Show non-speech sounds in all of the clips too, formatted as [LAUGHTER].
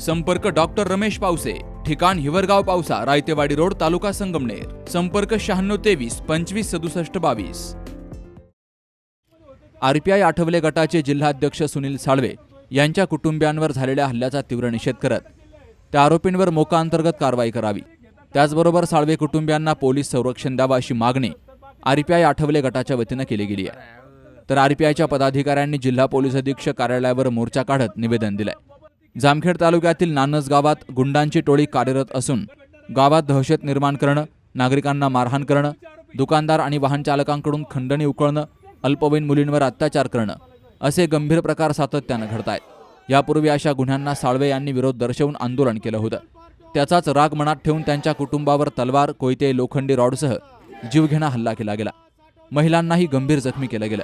संपर्क डॉक्टर रमेश पावसे ठिकाण हिवरगाव पावसा रायतेवाडी रोड तालुका संगमनेर. संपर्क शहाण्णव तेवीस पंचवीस सदुसष्ट बावीस. आरपीआय आठवले गटाचे जिल्हाध्यक्ष सुनील साळवे यांच्या कुटुंबियांवर झालेल्या हल्ल्याचा तीव्र निषेध करत त्या आरोपींवर मोका अंतर्गत कारवाई करावी. त्याचबरोबर साळवे कुटुंबियांना पोलीस संरक्षण द्यावं अशी मागणी आरपीआय आठवले गटाच्या वतीनं केली गेली आहे. तर आरपीआयच्या पदाधिकाऱ्यांनी जिल्हा पोलीस अधीक्षक कार्यालयावर मोर्चा काढत निवेदन दिलंय. जामखेड तालुक्यातील नानस गावात गुंडांची टोळी कार्यरत असून गावात दहशत निर्माण करणं नागरिकांना मारहाण करणं दुकानदार आणि वाहनचालकांकडून खंडणी उकळणं अल्पवयीन मुलींवर अत्याचार करणं असे गंभीर प्रकार सातत्यानं घडत आहेत यापूर्वी अशा गुन्ह्यांना साळवे यांनी विरोध दर्शवून आंदोलन केलं होतं. त्याचाच राग मनात ठेवून त्यांच्या कुटुंबावर तलवार कोयते लोखंडी रॉडसह जीवघेणा हल्ला केला गेला. महिलांनाही गंभीर जखमी केलं गेलं.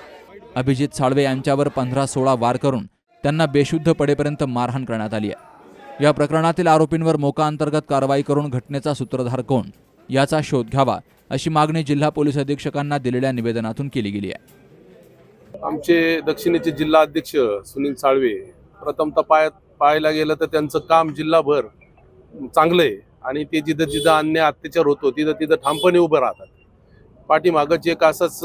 अभिजित साळवे यांच्यावर पंधरा सोळा वार करून त्यांना बेशुद्ध पडेपर्यंत मारहाण करण्यात आली आहे. या प्रकरणातील आरोपींवर मोका अंतर्गत कारवाई करून घटनेचा सूत्रधार कोण याचा शोध घ्यावा अशी मागणी जिल्हा पोलीस अधीक्षकांना दिलेल्या निवेदनातून केली गेली आहे. आमचे दक्षिणेचे जिल्हा अध्यक्ष सुनील साळवे प्रथमतः पाय पाहायला गेलं तर त्यांचं काम जिल्हाभर चांगलं आहे. आणि ते जिथं जिथं अन्याय अत्याचार होतो तिथं तिथं ठामपणे उभं राहतात. पाठीमागं जे कासच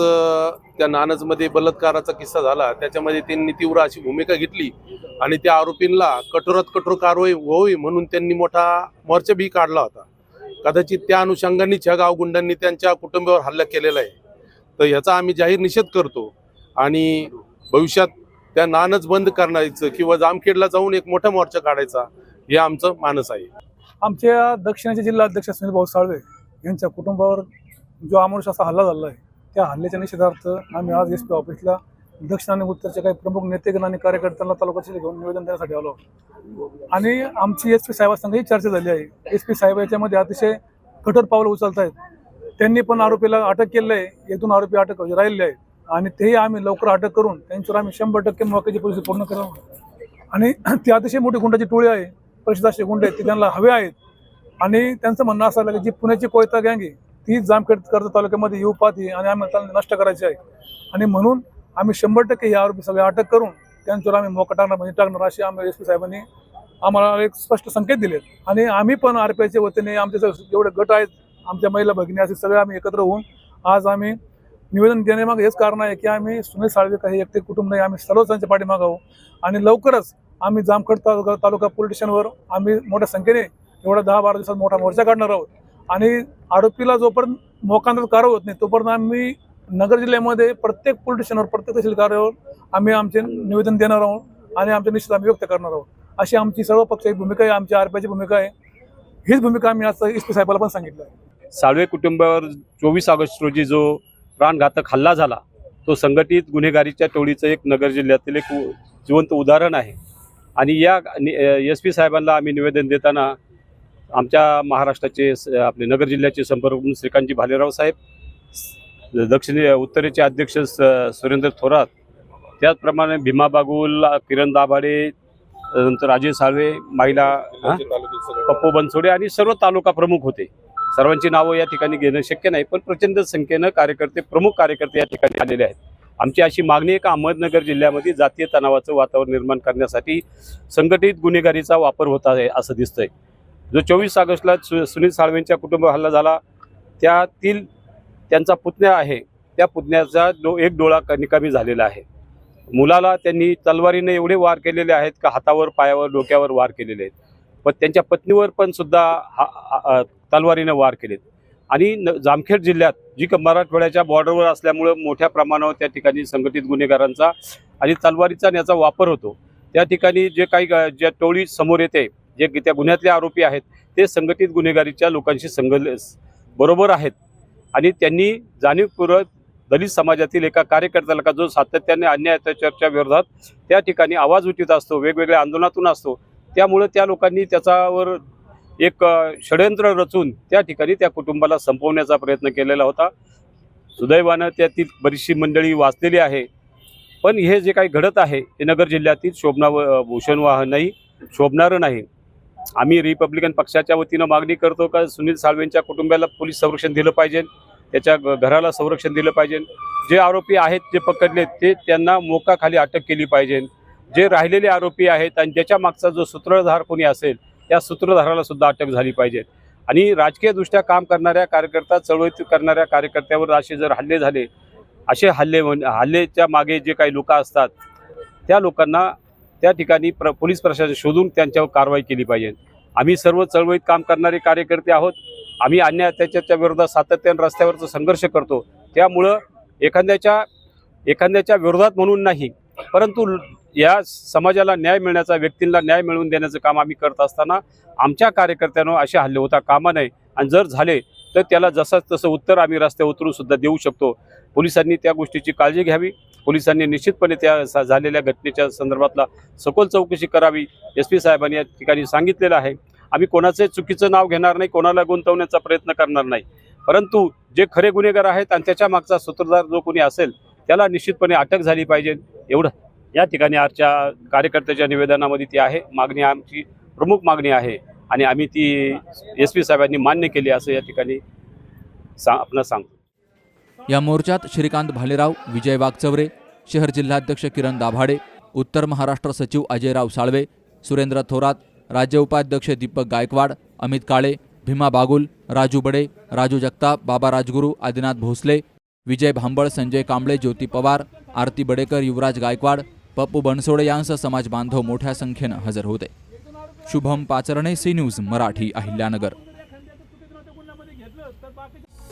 त्या नानजमध्ये बलात्काराचा किस्सा झाला त्याच्यामध्ये त्यांनी तीव्र अशी भूमिका घेतली आणि त्या आरोपींना कठोरात कठोर कारवाई व्हावी म्हणून त्यांनी मोठा मोर्चा बी काढला होता. कदाचित त्या अनुषंगानेच ह्या गावगुंडांनी त्यांच्या कुटुंबावर हल्ला केलेला आहे. तर ह्याचा आम्ही जाहीर निषेध करतो आणि भविष्यात त्या नानच बंद करण्याचं किंवा जामखेडला जाऊन एक मोठा मोर्चा काढायचा हे आमचं मानस आहे. आमच्या दक्षिणेचे जिल्हा अध्यक्ष सुनील भाऊ साळवे यांच्या कुटुंबावर जो अमानुष असा हल्ला झाला आहे त्या हल्ल्याच्या निषेधार्थ आम्ही आज एस पी ऑफिसला दक्षिण आणि उत्तरच्या काही प्रमुख नेतेगण आणि कार्यकर्त्यांना तालुक्याशी घेऊन निवेदन देण्यासाठी आलो आणि आमची एस पी साहेबांसंगही चर्चा झाली आहे. एस पी साहेब याच्यामध्ये अतिशय कठोर पावलं उचलत आहेत त्यांनी पण आरोपीला अटक केलेलं आहे एक दोन आरोपी अटक राहिलेले आहेत. आणि तेही आम्ही लवकर अटक करून त्यांच्यावर आम्ही शंभर टक्के मोक्याची परिस्थिती पूर्ण करू आणि [CLEARS THROAT] ती अतिशय मोठी गुंडाची टोळी आहे. परिषद असे गुंड आहेत ते त्यांना हवे आहेत. आणि त्यांचं म्हणणं असं आलं की जी पुण्याची कोयता गँग आहे ती जामखेड कर्ज तालुक्यामध्ये येऊ पाहते आणि आम्ही त्यांना नष्ट करायची आहे. आणि म्हणून आम्ही शंभर टक्के हे आरोपी सगळे अटक करून त्यांच्यावर आम्ही मोका टाकणार म्हणजे टाकणार अशी आम्ही एस पी साहेबांनी आम्हाला एक स्पष्ट संकेत दिले आणि आम्ही पण आर पी आयच्या वतीने आमचे जेवढे गट आहेत आमच्या महिला भगिनी असे सगळे आम्ही एकत्र होऊन आज आम्ही निवेदन देण्यामागे हेच कारण आहे की आम्ही सुनील साळवे काही एकटे कुटुंब नाही आम्ही सर्वजणांच्या त्यांच्या पाठीमागं आहोत. आणि लवकरच आम्ही जामखेड तालुका तालुका पोलीस स्टेशनवर आम्ही मोठ्या संख्येने एवढ्या दहा बारा दिवसात मोठा मोर्चा काढणार आहोत. आणि आरोपीला जोपर्यंत मोकांतर कारवाई होत नाही तोपर्यंत आम्ही नगर जिल्ह्यामध्ये प्रत्येक पोलीस स्टेशनवर प्रत्येक तहसील कार्यावर आम्ही आमचे निवेदन देणार आहोत आणि आमचे निश्चित आम्ही व्यक्त करणार आहोत. अशी आमची सर्व पक्षाची भूमिका आहे आमची आरपीआयची भूमिका आहे. हीच भूमिका आम्ही आज एस पी साहेबाला पण सांगितलं आहे. साळवे कुटुंबावर चोवीस ऑगस्ट रोजी जो प्राणघातक हल्ला झाला तो संघटित गुन्हेगारीच्या टोळीचं एक नगर जिल्ह्यातील एक जिवंत उदाहरण आहे. आणि या एस पी साहेबांना आम्ही निवेदन देताना आमच्या महाराष्ट्राचे स- आपले नगर जिल्ह्याचे संपर्क श्रीकांतजी भालेराव साहेब दक्षिणे उत्तरेचे अध्यक्ष स- सुरेंद्र थोरात त्याचप्रमाणे भीमा बागुल किरण दाभाडे नंतर अजय साळवे महिला पप्पू बनसोडे आणि सर्व तालुका प्रमुख होते. सर्वांची नावं या ठिकाणी घेणं शक्य नाही पण प्रचंड संख्येनं कार्यकर्ते प्रमुख कार्यकर्ते या ठिकाणी आलेले आहेत. आमची अशी मागणी आहे का अहमदनगर जिल्ह्यामध्ये जातीय तणावाचं वातावरण निर्माण करण्यासाठी संघटित गुन्हेगारीचा वापर होत आहे असं दिसतंय. जो चोवीस ऑगस्टला सु सुनील साळवेंच्या कुटुंब हल्ला झाला त्यातील त्यांचा पुतण्या आहे. त्या पुतण्याचा डो एक डोळा निकामी झालेला आहे. मुलाला त्यांनी तलवारीने एवढे वार केलेले आहेत का हातावर पायावर डोक्यावर वार केलेले आहेत. पण त्यांच्या पत्नीवर पण सुद्धा हा तलवारीने वार केलेत. आणि न जामखेड जिल्ह्यात जी क- मराठवाड्याच्या बॉर्डरवर असल्यामुळं मोठ्या प्रमाणावर त्या ठिकाणी संघटित गुन्हेगारांचा आणि तलवारीचा याचा वापर होतो. त्या ठिकाणी जे काही ज्या टोळी समोर येते जे की त्या गुन्ह्यातले आरोपी आहेत ते संघटित गुन्हेगारीच्या लोकांशी संघ बरोबर आहेत. आणि त्यांनी जाणीवपूर्वक दलित समाजातील एका कार्यकर्त्याला का जो सातत्याने अन्याय अत्याचारच्या विरोधात त्या ठिकाणी आवाज उठीत असतो वेगवेगळ्या आंदोलनातून असतो त्यामुळं त्या लोकांनी त्याच्यावर एक षडयंत्र रचून त्या ठिकाणी त्या कुटुंबाला संपवण्याचा प्रयत्न केलेला होता. सुदैवानं त्यातील बरीचशी मंडळी वाचलेली आहे. पण हे जे काही घडत आहे ते नगर जिल्ह्यातील शोभना भूषण वाह नाही शोभणारं नाही. आम्ही रिपब्लिकन पक्षाच्या वतीनं मागणी करतो का सुनील साळवेंच्या कुटुंबाला पोलीस संरक्षण दिलं पाहिजे त्याच्या घ- घराला संरक्षण दिलं पाहिजे. जे आरोपी आहेत जे पकडले ते त्यांना मोकाखाली अटक केली पाहिजे. जे राहिलेले आरोपी आहेत आणि ज्याच्या मागचा जो सूत्रधार कोणी असेल त्या सूत्रधाराला सुद्धा अटक झाली पाहिजे. आणि राजकीयदृष्ट्या काम करणाऱ्या कार्यकर्ता चळवळीत करणाऱ्या कार्यकर्त्यावर असे जर हल्ले झाले असे हल्ले म्हण हल्लेच्या मागे जे काही लोक असतात त्या लोकांना त्या ठिकाणी प्र पोलीस प्रशासन शोधून त्यांच्यावर कारवाई केली पाहिजे. आम्ही सर्व चळवळीत काम करणारे कार्यकर्ते आहोत. आम्ही अन्याय अत्याचाराच्या विरोधात सातत्याने रस्त्यावरचा संघर्ष करतो. त्यामुळं एखाद्याच्या एखाद्याच्या विरोधात म्हणून नाही परंतु या समाजाला न्याय मिळण्याचा व्यक्तींना न्याय मिळवून देण्याचं काम आम्ही करत असताना आमच्या कार्यकर्त्यांवर असे हल्ले होता कामा नये. आणि जर झाले तर त्याला जसंच तसं उत्तर आम्ही रस्त्यावर उतरून सुद्धा देऊ शकतो. पोलिसांनी त्या गोष्टीची काळजी घ्यावी. पोलिसांनी निश्चितपणे त्या सा- झालेल्या घटनेच्या संदर्भातला सखोल चौकशी करावी एस पी साहेबांनी या ठिकाणी सांगितलेलं आहे. आम्ही कोणाचे चुकीचं नाव घेणार नाही कोणाला गुंतवण्याचा प्रयत्न करणार नाही. परंतु जे खरे गुन्हेगार आहेत आणि त्याच्या मागचा सूत्रधार जो कोणी असेल त्याला निश्चितपणे अटक झाली पाहिजे. एवढं या ठिकाणी आजच्या कार्यकर्त्याच्या निवेदनामध्ये ती आहे. मागणी आमची प्रमुख मागणी आहे आणि आम्ही ती एस पी साहेबांनी मान्य केली असं या ठिकाणी सा आपण सांगतो. या मोर्चात श्रीकांत भालेराव विजय वागचवरे शहर जिल्हाध्यक्ष किरण दाभाडे उत्तर महाराष्ट्र सचिव अजयराव साळवे सुरेंद्र थोरात राज्य उपाध्यक्ष दीपक गायकवाड अमित काळे भीमा बागुल राजू बडे राजू जगताप बाबा राजगुरू आदिनाथ भोसले विजय भांबळ संजय कांबळे ज्योती पवार आरती बडेकर युवराज गायकवाड पप्पू बनसोडे यांसह समाज बांधव मोठ्या संख्येनं हजर होते. Shubham Pacharne C News Marathi Ahilyanagar.